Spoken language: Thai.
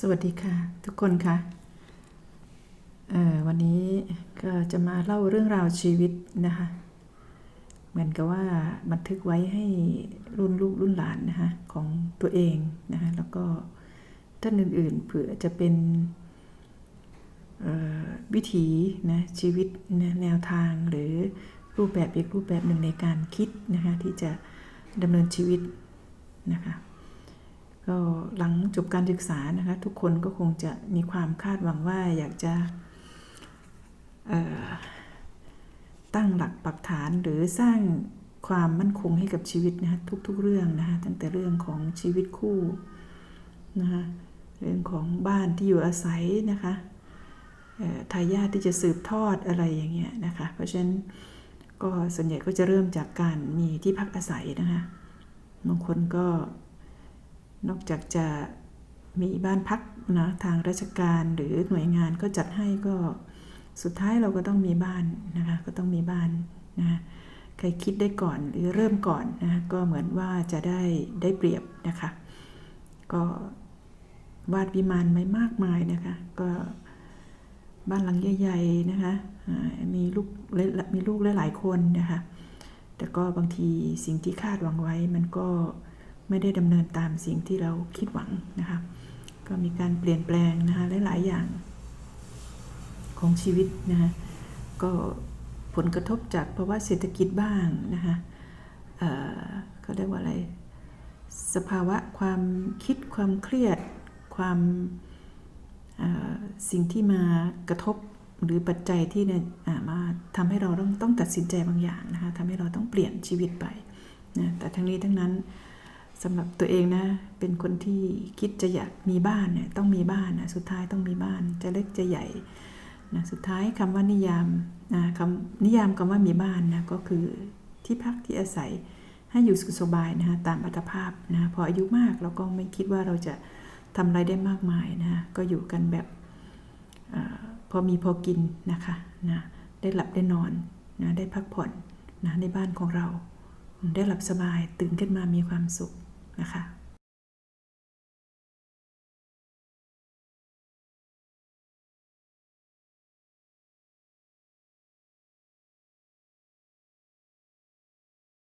สวัสดีค่ะ ทุกคนค่ะเอ่อวันนี้ก็จะมาเล่าเรื่องราวชีวิตนะคะ เหมือนกับว่าบันทึกไว้ให้รุ่นลูกรุ่นหลานนะคะของตัวเองนะคะแล้วก็ท่านอื่นๆเผื่อจะเป็นวิถีนะชีวิตนะแนวทางหรือรูปแบบอีกรูปแบบหนึ่งในการคิดนะคะที่จะดำเนินชีวิตนะคะ ก็หลังจบการศึกษานะคะทุกคนก็คงจะมีความคาดหวังว่าอยากจะตั้งหลักปักฐานหรือสร้างความมั่นคงให้กับชีวิตนะคะทุกๆเรื่องนะคะตั้งแต่เรื่องของชีวิตคู่นะคะเรื่องของบ้านที่อยู่อาศัยนะคะทายาทที่จะสืบทอดอะไรอย่างเงี้ยนะคะเพราะฉะนั้นก็ส่วนใหญ่ก็จะเริ่มจากการมีที่พักอาศัยนะคะบางคนก็ นอกจากจะมีบ้านพักนะทางราชการหรือหน่วยงานก็จัดให้ก็สุดท้ายเราก็ต้องมีบ้านนะคะก็ต้องมีบ้านนะใครคิดได้ก่อนหรือเริ่มก่อนนะก็เหมือนว่าจะได้ได้เปรียบนะคะก็วาดวิมานไว้มากมายนะคะก็บ้านหลังใหญ่ๆนะคะมีลูกมีลูกหลายๆคนนะคะแต่ก็บางทีสิ่งที่คาดหวังไว้มันก็ ไม่ได้ดำเนินตามสิ่งที่เราคิดหวังนะคะก็มีการเปลี่ยนแปลงนะคะหลาย ๆ อย่างของชีวิตนะคะก็ผลกระทบจากภาวะเศรษฐกิจบ้างนะคะเอ่อเขาเรียกว่าอะไร สภาวะความคิดความเครียดความสิ่งที่มากระทบหรือปัจจัยที่เนี่ยมาทำให้เราต้องต้องตัดสินใจบางอย่างนะคะทำให้เราต้องเปลี่ยนชีวิตไปนะแต่ทั้งนี้ทั้งนั้น สำหรับตัวเองนะ เป็นคนที่คิดจะอยากมีบ้านเนี่ยต้องมีบ้านนะสุดท้ายต้องมีบ้าน จะเล็กจะใหญ่นะสุดท้ายคำว่านิยามนะคำนิยามคำว่ามีบ้านนะก็คือที่พักที่อาศัยให้อยู่สุขสบายนะคะตามอัตภาพนะพออายุมากเราก็ไม่คิดว่าเราจะทำอะไรได้มากมายนะก็อยู่กันแบบอพอมีพอกินนะคะนะได้หลับได้นอนนะได้พักผ่อนนะในบ้านของเรา ได้หลับสบายตื่นขึ้นมามีความสุข นะคะ